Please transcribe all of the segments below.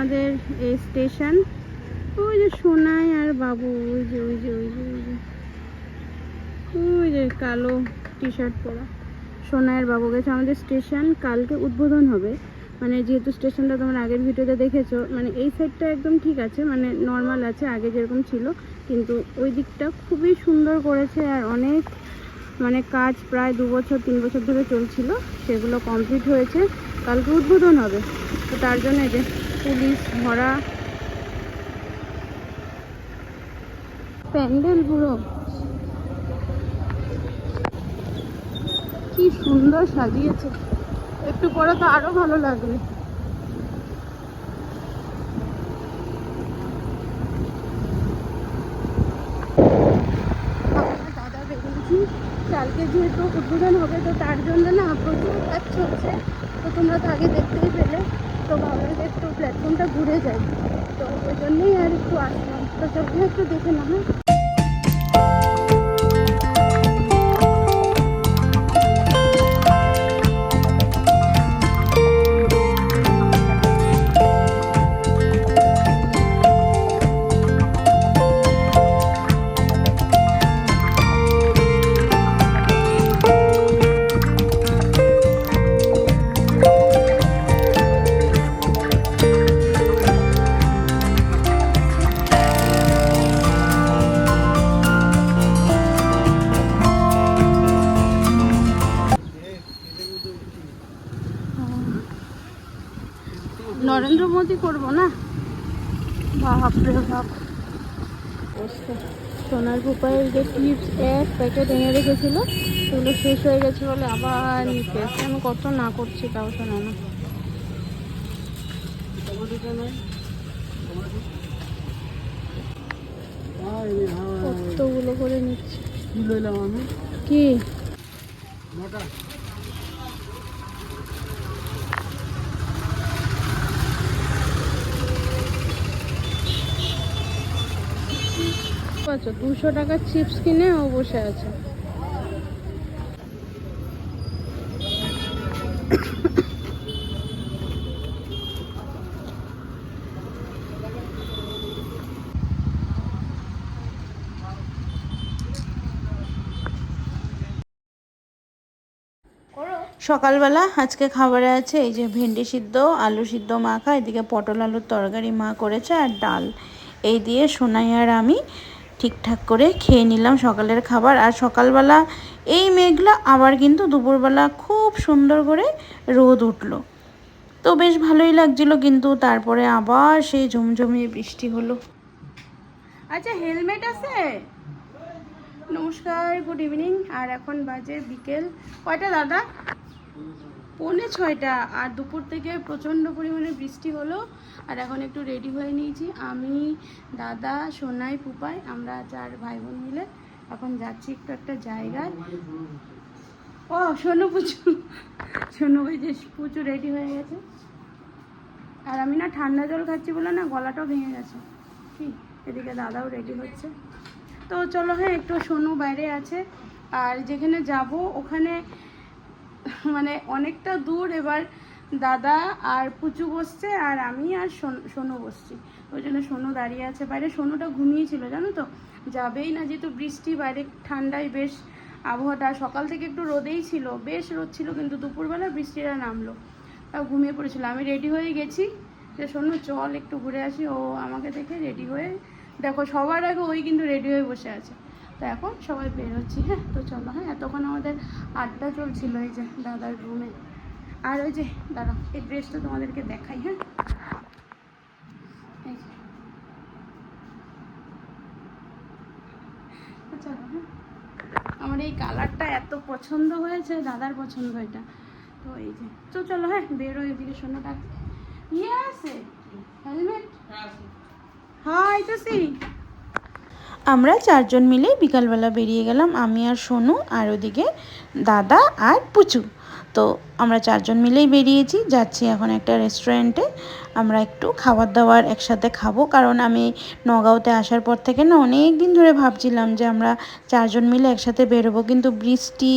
আমাদের এই স্টেশন। ওই যে সোনাই আর বাবু, ওই যে ওই যে ওই যে ওই যে। ওই যে কালো টি শার্ট পরা সোনাইয়ের বাবু গেছে আমাদের স্টেশন। কালকে উদ্বোধন হবে। মানে যেহেতু স্টেশনটা তোমরা আগের ভিডিওতে দেখেছ মানে এই সাইডটা একদম ঠিক আছে মানে নর্মাল আছে, আগে যেরকম ছিল। কিন্তু ওই দিকটা খুবই সুন্দর করেছে আর অনেক মানে কাজ প্রায় দু বছর, তিন বছর ধরে চলছিল। সেগুলো কমপ্লিট হয়েছে। কালকে উদ্বোধন হবে। তো তার জন্য যে পুলিশ ভরা প্যান্ডেল পুরো কি সুন্দর সাজিয়েছে। একটু পরে তো আরও ভালো লাগবে। দাদা কালকে যেহেতু উদ্বোধন হবে, তো তার জন্য না প্রচুর কাজ চলছে। তো তোমরা তো আগে দেখতেই পেলে। তো ভাবলাম যে একটু প্ল্যাটফর্মটা ঘুরে যাই। তো ওই জন্যই আর একটু আসলাম। তো যখন একটু দেখে না হ্যাঁ? বাপ বসছে। সোনার পুপায়ের যে চিপস এক প্যাকেট এনে রেখেছিল সেগুলো শেষ হয়ে গেছে বলে আবার নিতে আমি কত না করছি তাও শোনা না। কতগুলো করে নিচ্ছি? কি লইলাম আমি? কি? পাচ্ছ? দুশো টাকার চিপস কিনে ও বসে আছে। সকালবেলা আজকে খাবারে আছে এই যে ভেন্ডি সিদ্ধ, আলু সিদ্ধ মাখা, এদিকে পটল আলুর তরকারি মা করেছে আর ডাল। এই দিয়ে সোনাই আর আমি ঠিকঠাক করে খেয়ে নিলাম সকালের খাবার। আর সকালবেলা এই মেঘলা আবার কিন্তু দুপুরবেলা খুব সুন্দর করে রোদ উঠল। তো বেশ ভালোই লাগছিল কিন্তু তারপরে আবার সেই ঝমঝমিয়ে বৃষ্টি হলো। আচ্ছা হেলমেট আছে? নমস্কার গুড ইভিনিং আর এখন বাজে বিকেল কয়টা দাদা? পৌনে ছয়টা, আর দুপুর থেকে প্রচণ্ড পরিমাণে বৃষ্টি হলো, আর এখন একটু রেডি হয়ে নিয়েছি। আমি, দাদা, সোনাই, পুপাই, আমরা চার ভাই বোন মিলে এখন যাচ্ছি একটু একটা জায়গায়। ও, সোনু পুচু, সোনু ওই যে পুচু রেডি হয়ে গেছে। আর আমি না ঠান্ডা জল খাচ্ছি বলে না গলাটাও ভেঙে গেছে। কি? এদিকে দাদাও রেডি হচ্ছে। তো চলো হ্যাঁ একটু সোনু বাইরে আছে। আর যেখানে যাব, ওখানে মানে অনেকটা দূর এবার দাদা আর পুচু বসছে আর আমি আর সোন- সোনু বসছি। ওই জন্য সোনু দাঁড়িয়ে আছে। বাইরে সোনুটা ঘুমিয়েছিল, জানো তো? যাবেই না যেহেতু বৃষ্টি, বাইরে ঠান্ডায় বেশ আবহাওয়াটা। সকাল থেকে একটু রোদেই ছিল, বেশ রোদ ছিল, কিন্তু দুপুরবেলা বৃষ্টিটা নামলো। তাও ঘুমিয়ে পড়েছিল। আমি রেডি হয়ে গেছি যে শোনো চল একটু ঘুরে আসি। ও আমাকে দেখে রেডি হয়ে, দেখো, সবার আগে ওই কিন্তু রেডি হয়ে বসে আছে। তো এখন সবাই বের হচ্ছি হ্যাঁ? তো চলো হ্যাঁ এতক্ষণ আমাদের আড্ডা চলছিল এই যে দাদার রুমে আর ওই যে দাদা এই ড্রেসটা তোমাদেরকে দেখাই হ্যাঁ? চলো হ্যাঁ? আমার এই কালারটা এত পছন্দ হয়েছে দাদার পছন্দ এটা। তো এই যে তো চলো হ্যাঁ বেরো এদিকে শোনো ডাক ইয়ে আছে হেলমেট হাই তো সি আমরা চারজন মিলে বিকালবেলা বেরিয়ে গেলাম, আমি আর সোনু, আর ওদিকে দাদা আর পুচু। তো আমরা চারজন মিলেই বেরিয়েছি, যাচ্ছি এখন একটা রেস্টুরেন্টে আমরা একটু খাবার দাবার একসাথে খাব, কারণ আমি নগাঁওতে আসার পর থেকে না অনেক দিন ধরে ভাবছিলাম যে আমরা চারজন মিলে একসাথে বেরোবো, কিন্তু বৃষ্টি,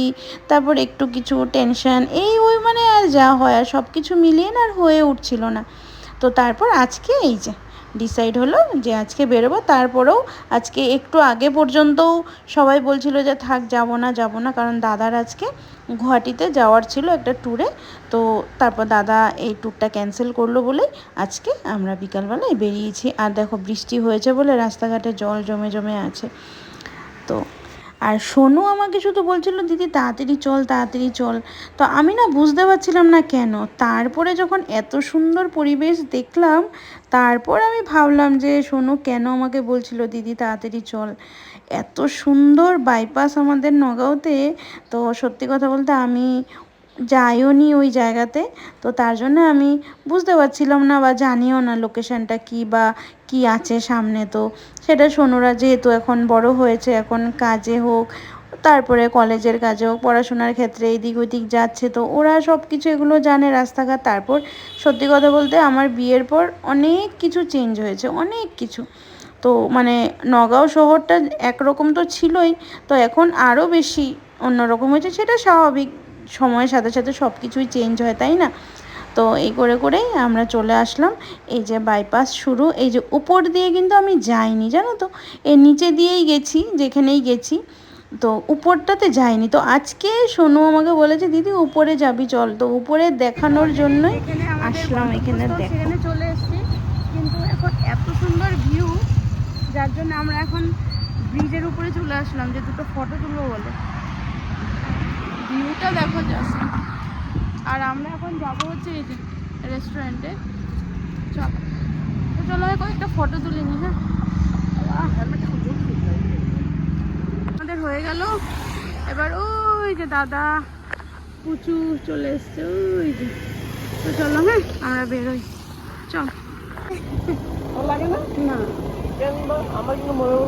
তারপর একটু কিছু টেনশন এই ওই মানে আর যা হয়, আর সব কিছু মিলিয়ে না আর হয়ে উঠছিল না। তো তারপর আজকে এই যে। ডিসাইড হলো যে আজকে বেরোবো। তারপরেও আজকে একটু আগে পর্যন্তও সবাই বলছিল যে থাক, যাব না যাব না। কারণ দাদার আজকে গুয়াহাটিতে যাওয়ার ছিল একটা ট্যুরে তো তারপর দাদা এই ট্যুরটা ক্যান্সেল করল বলে আজকে আমরা বিকালবেলায় বেরিয়েছি। আর দেখো বৃষ্টি হয়েছে বলে রাস্তাঘাটে জল জমে জমে আছে। তো আর সোনু আমাকে শুধু বলছিল, দিদি, তাড়াতাড়ি চল তাড়াতাড়ি চল। তো আমি না বুঝতে পারছিলাম না কেন। তারপরে যখন এত সুন্দর পরিবেশ দেখলাম, তারপর আমি ভাবলাম যে, সোনু কেন আমাকে বলছিল, দিদি, তাড়াতাড়ি চল? এত সুন্দর বাইপাস আমাদের নগাঁওতে, তো সত্যি কথা বলতে আমি যাইও নি ওই জায়গাতে। তো তার জন্য আমি বুঝতে পারছিলাম না বা জানিও না লোকেশানটা কি বা কি আছে সামনে তো। সেটা সোনুরা যেহেতু এখন বড় হয়েছে, এখন কাজে হোক, তারপরে কলেজের কাজে হোক, পড়াশোনার ক্ষেত্রে এদিক ওদিক যাচ্ছে, তো ওরা সব কিছু এগুলো জানে রাস্তাঘাট। তারপর সত্যি কথা বলতে আমার বিয়ের পর অনেক কিছু চেঞ্জ হয়েছে, অনেক কিছু। তো মানে নগাঁও শহরটা একরকম তো ছিলই, তো এখন আরও বেশি অন্যরকম হয়েছে, সেটা স্বাভাবিক। সময়ের সাথে সাথে সব কিছুই চেঞ্জ হয় তাই না? তো এই করে করেই আমরা চলে আসলাম। এই যে বাইপাস শুরু এই যে উপর দিয়ে কিন্তু আমি যাইনি জানো তো? এর নিচে দিয়েই গেছি যেখানেই গেছি। তো উপরটাতে যাইনি। তো আজকে সোনু আমাকে বলেছে দিদি উপরে যাবি চল। তো উপরে দেখানোর জন্যই আসলাম এখানে চলে এসেছি। কিন্তু এখন এত সুন্দর ভিউ যার জন্য আমরা এখন ব্রিজের উপরে চলে আসলাম যে দুটো ফটো তুলবো বলে। ভিউটা দেখো জাস্ট আর আমরা এখন যাব হচ্ছে এই যে রেস্টুরেন্টে চল। তো চলো কয়েকটা ফটো তুলে নি হ্যাঁ? আমাদের হয়ে গেল। এবার ওই যে দাদা পুচু চলে এসছে ওই যে। তো চলো হ্যাঁ? আমরা বেরোই। চল।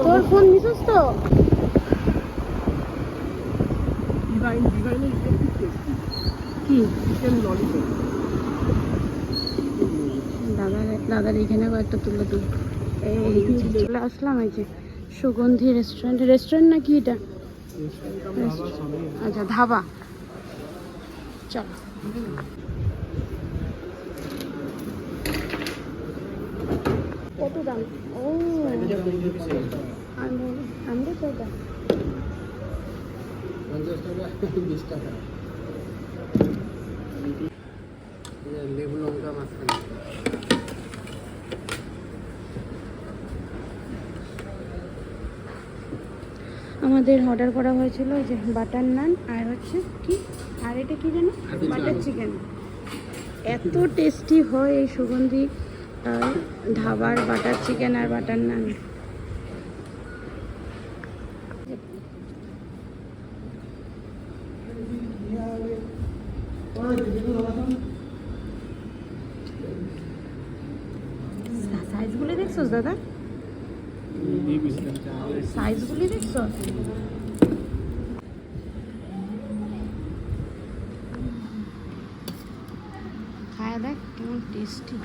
তোর ফোন নিছিস তো? ডিভাইন ডিভাইনের কি? চিকেন ললিপপ দাদার দাদার এখানে কয়েকটা তুলে যে চলে আসলাম এই যে সুগন্ধি রেস্টুরেন্ট রেস্টুরেন্ট নাকি এটা? আচ্ছা ধাবা। চল। কত দাম? ও। আমরা চৌদা পঞ্চাশ টাকা বিশ টাকা লেবু লঙ্কা মাঝখানে আমাদের অর্ডার করা হয়েছিল যে বাটার নান আর হচ্ছে কি? আর এটা কি জানো? বাটার চিকেন এত টেস্টি হয় এই সুগন্ধি ধাবার বাটার চিকেন আর বাটার নান সাইজগুলি দেখছোস, দাদা? সাইজগুলি দেখছ খায় দেখ, কেমন টেস্টি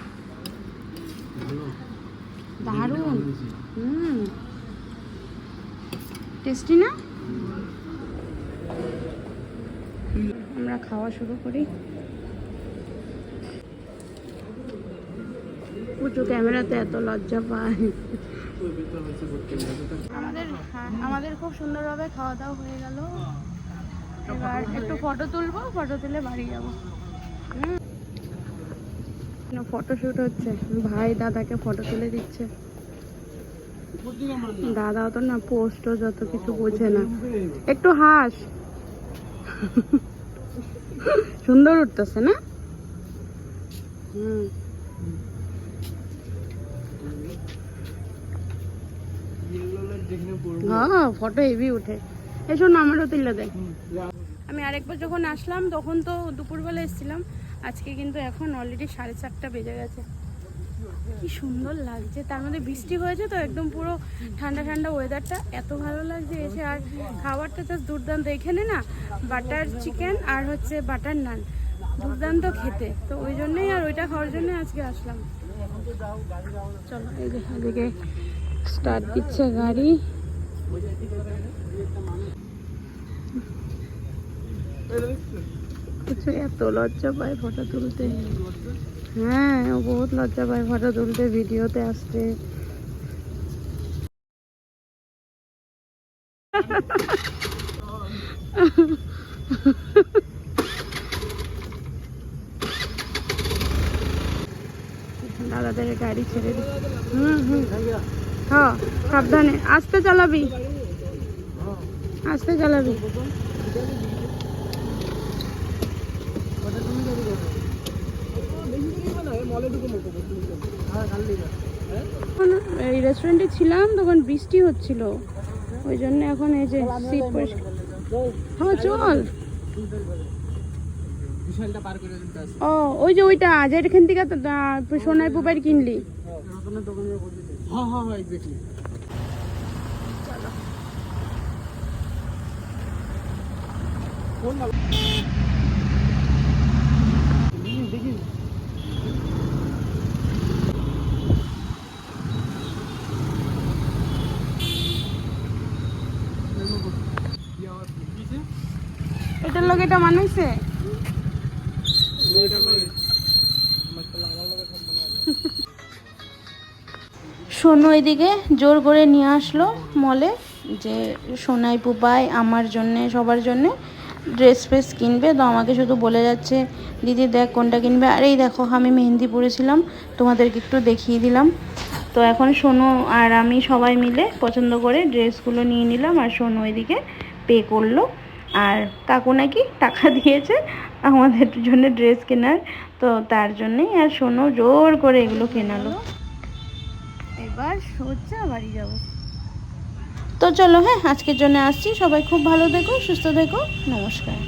দারুণ। হুম। টেস্টি না? আমরা খাওয়া শুরু করি। উঁচু ক্যামেরাতে এত লজ্জা পায়। আমাদের হ্যাঁ, আমাদের খুব সুন্দরভাবে খাওয়া দাওয়া হয়ে গেল। এবার একটু ফটো তুলবো ফটো তুলে বাড়ি যাব। ফটো শুট হচ্ছে। ভাই দাদাকে ফটো তুলে দিচ্ছে। দাদা তো না পোস্ট যত কিছু বোঝে না। একটু হাস। সুন্দর উঠতেছে না? হুম। হ্যাঁ ফটো হেভি উঠে তুলে দেয় আমি আরেকবার যখন আসলাম তখন তো দুপুরবেলা এসেছিলাম। আজকে কিন্তু এখন অলরেডি সাড়ে চারটা বেজে গেছে। কি সুন্দর লাগছে। তার মধ্যে বৃষ্টি হয়েছে তো একদম পুরো ঠান্ডা ঠান্ডা ওয়েদারটা এত ভালো লাগছে এসে। আর খাবারটা জাস্ট দুর্দান্ত। এখানে না বাটার চিকেন আর হচ্ছে বাটার নান দুর্দান্ত খেতে। তো ওই জন্যই আর ওইটা খাওয়ার জন্যই আজকে আসলাম। চলো এদিকে স্টার্ট দিচ্ছে গাড়ি। কিছু এত লজ্জা পায় ফটো তুলতে। হ্যাঁ বহুত লজ্জা পায় ফটো তুলতে, ভিডিওতে আসতে। দাদাদের গাড়ি ছেড়ে দিই হুম হুম। হ্যাঁ সাবধানে। আস্তে চালাবি। আস্তে চালাবি। এই রেস্টুরেন্টে ছিলাম, তখন বৃষ্টি হচ্ছিল। ওই জন্য এখন এই যে সিট পরিষ্কার হ্যাঁ চল। ও, ওই যে ওইটা যেখান থেকে সোনাই পুপার কিনলি। হ্যাঁ হ্যাঁ হ্যাঁ এক্স্যাক্টলি দেখি এটার লোক এটা মানাইছে? সোনু এদিকে জোর করে নিয়ে আসলো মলে যে, সোনাই পুপাই আমার জন্যে, সবার জন্যে ড্রেস ফ্রেস কিনবে। তো আমাকে শুধু বলে যাচ্ছে, দিদি দেখ কোনটা কিনবে। আর এই দেখো, আমি মেহেন্দি পরেছিলাম, তোমাদেরকে একটু দেখিয়ে দিলাম। তো এখন সোনু আর আমি সবাই মিলে পছন্দ করে ড্রেসগুলো নিয়ে নিলাম আর সোনু এদিকে পে করল। আর কাকু নাকি টাকা দিয়েছে আমাদের জন্য ড্রেস কেনার, তো তার জন্যই আর সোনু জোর করে এগুলো কেনালো। এবার সোজা বাড়ি যাব। তো চলো হ্যাঁ আজকের জন্য আসছি। সবাই খুব ভালো দেখো সুস্থ দেখো নমস্কার।